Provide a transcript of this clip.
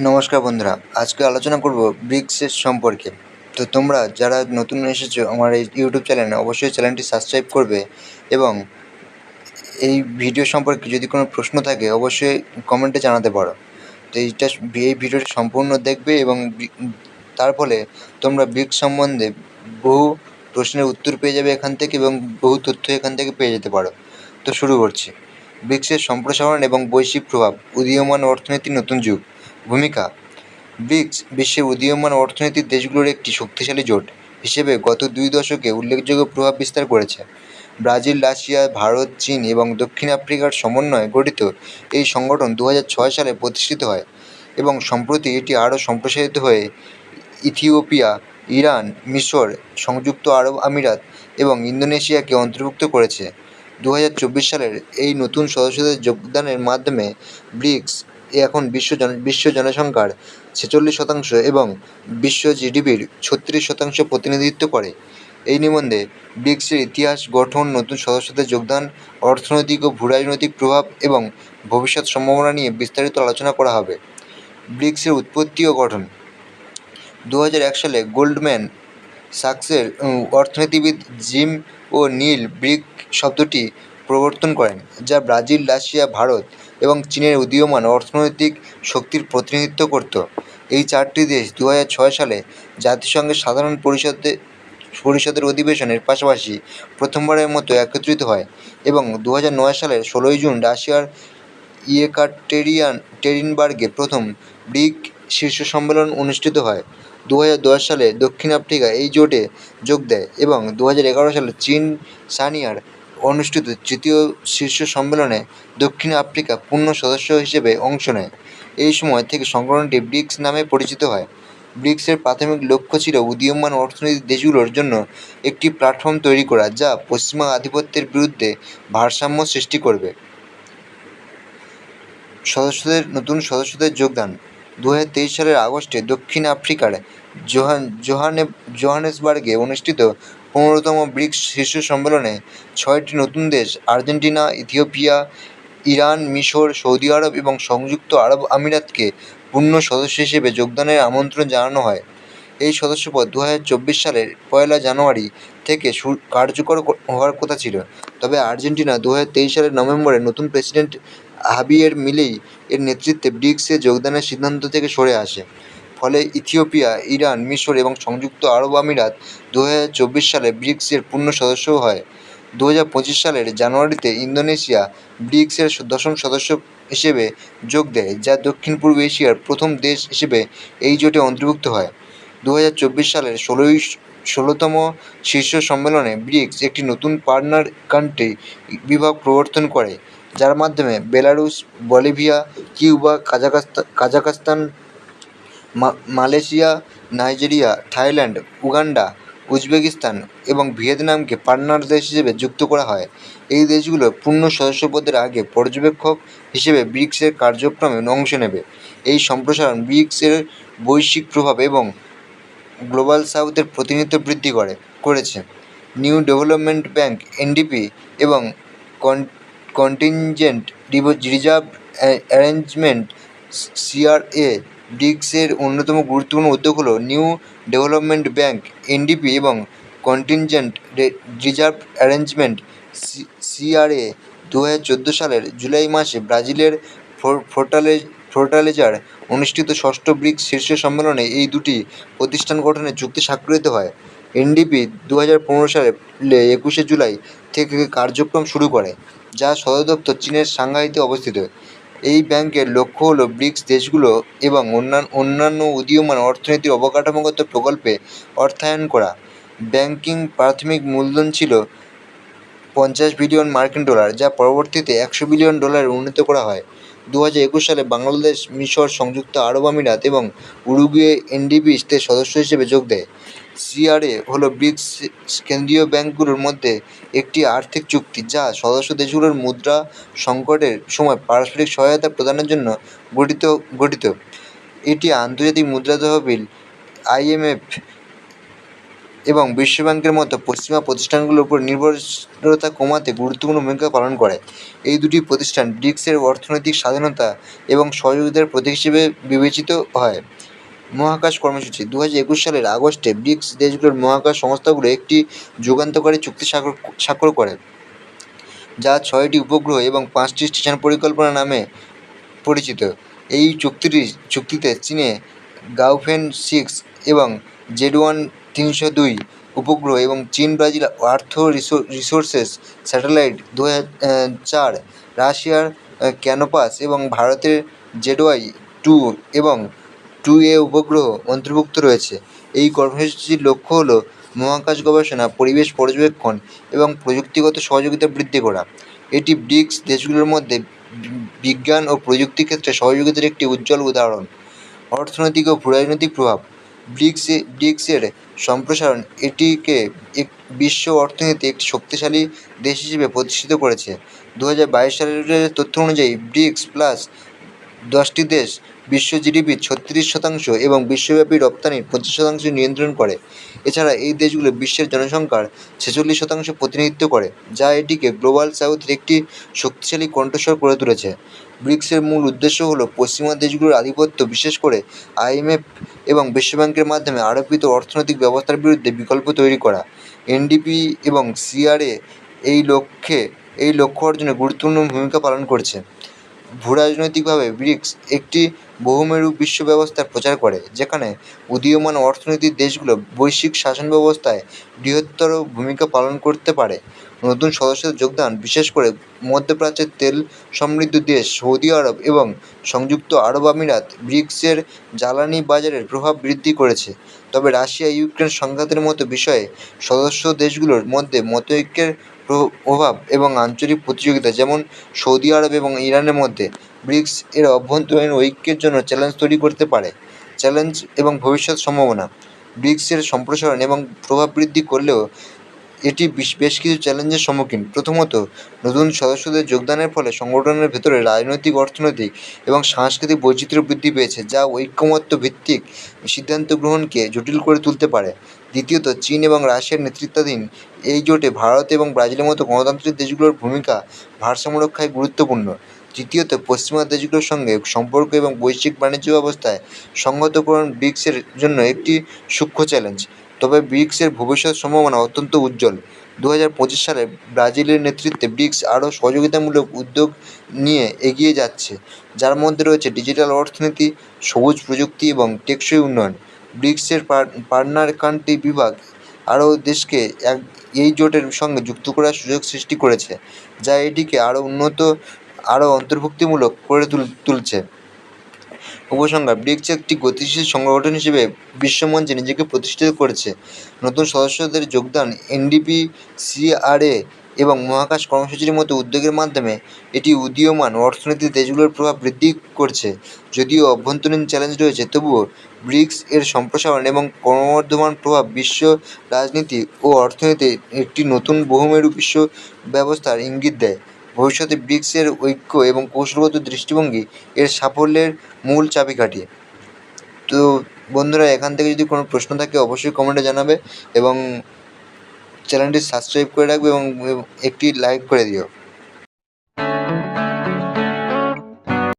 নমস্কার বন্ধুরা, আজকে আলোচনা করব ব্রিক্সের সম্পর্কে। তো তোমরা যারা নতুন এসেছ আমার এই ইউটিউব চ্যানেলে অবশ্যই চ্যানেলটি সাবস্ক্রাইব করবে এবং এই ভিডিও সম্পর্কে যদি কোনো প্রশ্ন থাকে, অবশ্যই কমেন্টে জানাতে পারো। তো এইটা এই ভিডিওটি সম্পূর্ণ দেখবে এবং তার ফলে তোমরা ব্রিক্স সম্বন্ধে বহু প্রশ্নের উত্তর পেয়ে যাবে এখান থেকে এবং বহু তথ্য এখান থেকে পেয়ে যেতে পারো। তো শুরু করছি। ব্রিক্সের সম্প্রসারণ এবং বৈশ্বিক প্রভাব, উদীয়মান অর্থনীতির নতুন যুগ। ভূমিকা। ব্রিক্স বিশ্বের উদীয়মান অর্থনীতির দেশগুলোর একটি শক্তিশালী জোট হিসেবে গত দুই দশকে উল্লেখযোগ্য প্রভাব বিস্তার করেছে। ব্রাজিল, রাশিয়া, ভারত, চীন এবং দক্ষিণ আফ্রিকার সমন্বয়ে গঠিত এই সংগঠন দু সালে প্রতিষ্ঠিত হয় এবং সম্প্রতি এটি আরও সম্প্রসারিত হয়ে ইথিওপিয়া, ইরান, মিশর, সংযুক্ত আরব আমিরাত এবং ইন্দোনেশিয়াকে অন্তর্ভুক্ত করেছে। দু হাজার চব্বিশ সালের এই নতুন সদস্যদের যোগদানের মাধ্যমে ব্রিক্স এখন বিশ্ব জন, বিশ্ব জনসংখ্যার ছেচল্লিশ শতাংশ এবং বিশ্ব জিডিপির ছত্রিশ শতাংশ প্রতিনিধিত্ব করে। এই নিবন্ধে ব্রিক্সের ইতিহাস, গঠন, নতুন সদস্যদের যোগদান, অর্থনৈতিক ও ভূরাজনৈতিক প্রভাব এবং ভবিষ্যৎ সম্ভাবনা নিয়ে বিস্তারিত আলোচনা করা হবে। ব্রিক্সের উৎপত্তি ও গঠন। দু সালে গোল্ডম্যান সাক্সের অর্থনীতিবিদ জিম ও নীল ব্রিক শব্দটি প্রবর্তন করেন, যা ব্রাজিল, রাশিয়া, ভারত এবং চীনের উদীয়মান অর্থনৈতিক শক্তির প্রতিনিধিত্ব করত। এই চারটি দেশ দু সালে জাতিসংঘের সাধারণ পরিষদে, পরিষদের অধিবেশনের পাশাপাশি প্রথমবারের মতো একত্রিত হয় এবং দু সালের ষোলোই জুন রাশিয়ার ইয়েকাটেরিয়ান, টেরিনবার্গে প্রথম ব্রিক শীর্ষ সম্মেলন অনুষ্ঠিত হয়। দু সালে দক্ষিণ আফ্রিকা এই জোটে যোগ দেয় এবং দু সালে চীন, সানিয়ার অনুষ্ঠিত তৃতীয় শীর্ষ সম্মেলনে দক্ষিণ আফ্রিকা পূর্ণ সদস্য হিসেবে অংশ নেয়। এই সময় থেকে সংগঠনটি ব্রিক্স নামে পরিচিত হয়। ব্রিক্সের প্রাথমিক লক্ষ্য ছিল উদীয়মান অর্থনৈতিক দেশগুলোর জন্য একটি প্ল্যাটফর্ম তৈরি করা, যা পশ্চিমা আধিপত্যের বিরুদ্ধে ভারসাম্য সৃষ্টি করবে। সদস্যদের, নতুন সদস্যদের যোগদান। দু হাজার তেইশ সালের আগস্টে দক্ষিণ আফ্রিকার জোহান, জোহানে, জোহানেসবার্গে অনুষ্ঠিত পনেরোতম ব্রিক্স শীর্ষ সম্মেলনে ছয়টি নতুন দেশ, আর্জেন্টিনা, ইথিওপিয়া, ইরান, মিশর, সৌদি আরব এবং সংযুক্ত আরব আমিরাতকে পূর্ণ সদস্য হিসেবে যোগদানের আমন্ত্রণ জানানো হয়। এই সদস্যপদ দু হাজার চব্বিশ সালের পয়লা জানুয়ারি থেকে কার্যকর হওয়ার কথা ছিল। তবে আর্জেন্টিনা দু হাজার তেইশ সালের নভেম্বরে নতুন প্রেসিডেন্ট হাবিয়ের মিলেই এর নেতৃত্বে ব্রিক্সে যোগদানের সিদ্ধান্ত থেকে সরে আসে। ফলে ইথিওপিয়া, ইরান, মিশর এবং সংযুক্ত আরব আমিরাত দু হাজার চব্বিশ সালে ব্রিক্সের পূর্ণ সদস্য হয়। দু হাজার পঁচিশ সালের জানুয়ারিতে ইন্দোনেশিয়া ব্রিক্সের দশম সদস্য হিসেবে যোগ দেয়, যা দক্ষিণ পূর্ব এশিয়ার প্রথম দেশ হিসেবে এই জোটে অন্তর্ভুক্ত হয়। দু হাজার চব্বিশ সালের ষোলোই ষোলোতম শীর্ষ সম্মেলনে ব্রিক্স একটি নতুন পার্টনার কান্ট্রি বিভাগ প্রবর্তন করে, যার মাধ্যমে Belarus, Bolivia, Cuba Kazakhstan Kazakhstan Malaysia, Nigeria, Thailand, Uganda, Uzbekistan এবং ভিয়েতনামকে পার্টনার দেশ হিসেবে যুক্ত করা হয়। এই দেশগুলো পূর্ণ সদস্যপদের আগে পর্যবেক্ষক হিসেবে ব্রিক্সের কার্যক্রমে অংশ নেবে। এই সম্প্রসারণ ব্রিক্সের বৈশ্বিক প্রভাব এবং গ্লোবাল সাউথের প্রতিনিধিত্ব বৃদ্ধি করে, করেছে। নিউ ডেভেলপমেন্ট ব্যাংক, এনডিপি এবং কন্টিনজেন্ট রিজার্ভ অ্যারেঞ্জমেন্ট সিআরএ ব্রিক্সের অন্যতম গুরুত্বপূর্ণ উদ্যোগ হলো নিউ ডেভেলপমেন্ট ব্যাংক, এনডিপি এবং contingent reserve arrangement, C, CRA. দু হাজার চোদ্দ সালের জুলাই মাসে ব্রাজিলের ফোর- ফোর্টালে, ফোর্টালেজার অনুষ্ঠিত ষষ্ঠ ব্রিক্স শীর্ষ সম্মেলনে এই দুটি প্রতিষ্ঠান গঠনের চুক্তি স্বাক্ষরিত হয়। এনডিপি দু হাজার পনেরো সালে একুশে জুলাই থেকে কার্যক্রম শুরু করে, যা সদর দপ্তর চীনের সাংহাইতে অবস্থিত। এই ব্যাংকের লক্ষ্য হলো ব্রিক্স দেশগুলো এবং অন্যান্য অন্যান্য উদীয়মান অর্থনীতির অবকাঠামোগত প্রকল্পে অর্থায়ন করা। ব্যাংকিং প্রাথমিক মূলধন ছিল পঞ্চাশ বিলিয়ন মার্কিন ডলার, যা পরবর্তীতে একশো বিলিয়ন ডলারে উন্নীত করা হয়। দু হাজার একুশ সালে বাংলাদেশ মিশর সংযুক্ত আরব আমিরাত এবং উরুগুয়ে এনডিপিতে সদস্য হিসেবে যোগ দেয়। সিআরএ হলো ব্রিক্স কেন্দ্রীয় ব্যাংকগুলোর মধ্যে একটি আর্থিক চুক্তি যা সদস্য দেশগুলোর মুদ্রা সংকটের সময় পারস্পরিক সহায়তা প্রদানের জন্য গঠিত গঠিত। এটি আন্তর্জাতিক মুদ্রা তহবিল আইএমএফ এবং বিশ্বব্যাংকের মতো পশ্চিমা প্রতিষ্ঠানগুলোর উপর নির্ভরশীলতা কমাতে গুরুত্বপূর্ণ ভূমিকা পালন করে। এই দুটি প্রতিষ্ঠান ব্রিক্সের অর্থনৈতিক স্বাধীনতা এবং সহযোগিতার প্রতীক হিসেবে বিবেচিত হয়। মহাকাশ কর্মসূচি। দু একুশ সালের আগস্টে ব্রিক্স দেশগুলোর মহাকাশ সংস্থাগুলো একটি যুগান্তকারী চুক্তি স্বাক্ষর স্বাক্ষর করে, যা ছয়টি উপগ্রহ এবং পাঁচটি স্টেশন পরিকল্পনা নামে পরিচিত। এই চুক্তিটি, চুক্তিতে চীনে গাওফেন সিক্স এবং জেড ওয়ান তিনশো দুই উপগ্রহ এবং চীন, ব্রাজিল, আর্থ রিসোর্সেস স্যাটেলাইট দু চার রাশিয়ার ক্যানোপাস এবং ভারতের জেডওয়াই টু এবং টু এ উপগ্রহ অন্তর্ভুক্ত রয়েছে। এই কর্মসূচির লক্ষ্য হলো মহাকাশ গবেষণা, পরিবেশ পর্যবেক্ষণ এবং প্রযুক্তিগত সহযোগিতা বৃদ্ধি করা। এটি ব্রিক্স দেশগুলোর মধ্যে বিজ্ঞান ও প্রযুক্তি ক্ষেত্রে সহযোগিতার একটি উজ্জ্বল উদাহরণ। অর্থনৈতিক ও ভূরাজনৈতিক প্রভাব। ব্রিক্সে ব্রিক্সের সম্প্রসারণ এটিকে এক, বিশ্ব অর্থনীতি একটি শক্তিশালী দেশ হিসেবে প্রতিষ্ঠিত করেছে। দু হাজার বাইশ সালের তথ্য অনুযায়ী ব্রিক্স প্লাস দশটি দেশ বিশ্ব জিডিপির ছত্রিশ শতাংশ এবং বিশ্বব্যাপী রপ্তানির পঁচিশ শতাংশ নিয়ন্ত্রণ করে। এছাড়া এই দেশগুলো বিশ্বের জনসংখ্যার ছেচল্লিশ শতাংশ প্রতিনিধিত্ব করে, যা এটিকে গ্লোবাল সাউথের একটি শক্তিশালী কণ্ঠস্বর করে তুলেছে। ব্রিক্সের মূল উদ্দেশ্য হলো পশ্চিমা দেশগুলোর আধিপত্য, বিশেষ করে আইএমএফ এবং বিশ্বব্যাংকের মাধ্যমে আরোপিত অর্থনৈতিক ব্যবস্থার বিরুদ্ধে বিকল্প তৈরি করা। এনডিপি এবং সিআরএ এই লক্ষ্যে, এই লক্ষ্য অর্জনে গুরুত্বপূর্ণ ভূমিকা পালন করছে। ভূরাজনৈতিকভাবে ব্রিক্স একটি বহুমেরু বিশ্ব ব্যবস্থার প্রচার করে, যেখানে উদীয়মান অর্থনীতির দেশগুলো বৈশ্বিক শাসন ব্যবস্থায় বৃহত্তর ভূমিকা পালন করতে পারে। নতুন সদস্যদের যোগদান, বিশেষ করে মধ্যপ্রাচ্যের তেল সমৃদ্ধ দেশ সৌদি আরব এবং সংযুক্ত আরব আমিরাত, ব্রিক্সের জ্বালানি বাজারের প্রভাব বৃদ্ধি করেছে। তবে রাশিয়া, ইউক্রেন সংঘাতের মতো বিষয়ে সদস্য দেশগুলোর মধ্যে মতৈক্যের প্রভাব এবং আঞ্চলিক প্রতিযোগিতা যেমন সৌদি আরব এবং ইরানের মধ্যে ব্রিক্স এর অভ্যন্তরীণ ঐক্যের জন্য চ্যালেঞ্জ তৈরি করতে পারে। চ্যালেঞ্জ এবং ভবিষ্যৎ সম্ভাবনা। ব্রিক্সের সম্প্রসারণ এবং প্রভাব বৃদ্ধি করলেও এটি বেশ কিছু চ্যালেঞ্জের সম্মুখীন। প্রথমত, নতুন সদস্যদের যোগদানের ফলে সংগঠনের ভেতরে রাজনৈতিক, অর্থনৈতিক এবং সাংস্কৃতিক বৈচিত্র্য বৃদ্ধি পেয়েছে, যা ঐকমত্য ভিত্তিক সিদ্ধান্ত গ্রহণকে জটিল করে তুলতে পারে। দ্বিতীয়ত, চীন এবং রাশিয়ার নেতৃত্বাধীন এই জোটে ভারত এবং ব্রাজিলের মতো গণতান্ত্রিক দেশগুলোর ভূমিকা ভারসাম্য রক্ষায় গুরুত্বপূর্ণ। তৃতীয়ত, পশ্চিমা দেশগুলোর সঙ্গে সম্পর্ক এবং বৈশ্বিক বাণিজ্য ব্যবস্থায় সংহতকরণ ব্রিক্সের জন্য একটি সূক্ষ্ম চ্যালেঞ্জ। তবে ব্রিক্সের ভবিষ্যৎ সম্ভাবনা অত্যন্ত উজ্জ্বল। দু পঁচিশ সালে ব্রাজিলের নেতৃত্বে ব্রিক্স আরও সহযোগিতামূলক উদ্যোগ নিয়ে এগিয়ে যাচ্ছে, যার মধ্যে রয়েছে ডিজিটাল অর্থনীতি, সবুজ প্রযুক্তি এবং টেকসই উন্নয়ন। ব্রিক্সের পার্টনার কান্ট্রি বিভাগ আরও দেশকে এক, এই জোটের সঙ্গে যুক্ত করার সুযোগ সৃষ্টি করেছে, যা এটিকে আরও উন্নত আরও অন্তর্ভুক্তিমূলক করে তুলছে। উপসংহার, ব্রিক্স একটি গতিশীল সংগঠন হিসেবে বিশ্বমঞ্চে নিজেকে প্রতিষ্ঠিত করেছে। নতুন সদস্যদের যোগদান এনডিপি, সিআরএ এবং মহাকাশ কর্মসূচির মতো উদ্যোগের মাধ্যমে এটি উদীয়মান অর্থনীতির দেশগুলোর প্রভাব বৃদ্ধি করছে। যদিও অভ্যন্তরীণ চ্যালেঞ্জ রয়েছে, তবুও ব্রিক্স এর সম্প্রসারণ এবং ক্রমবর্ধমান প্রভাব বিশ্ব রাজনীতি ও অর্থনীতি একটি নতুন বহুমেরু বিশ্ব ব্যবস্থার ইঙ্গিত দেয়। ভবিষ্যতে ব্রিক্সের ঐক্য এবং কৌশলগত দৃষ্টিভঙ্গি এর সাফল্যের মূল চাবিকাঠি তো বন্ধুরা, এখান থেকে যদি কোনো প্রশ্ন থাকে, অবশ্যই কমেন্টে জানাবে এবং চ্যানেলটি সাবস্ক্রাইব করে রাখবে এবং একটি লাইক করে দিও।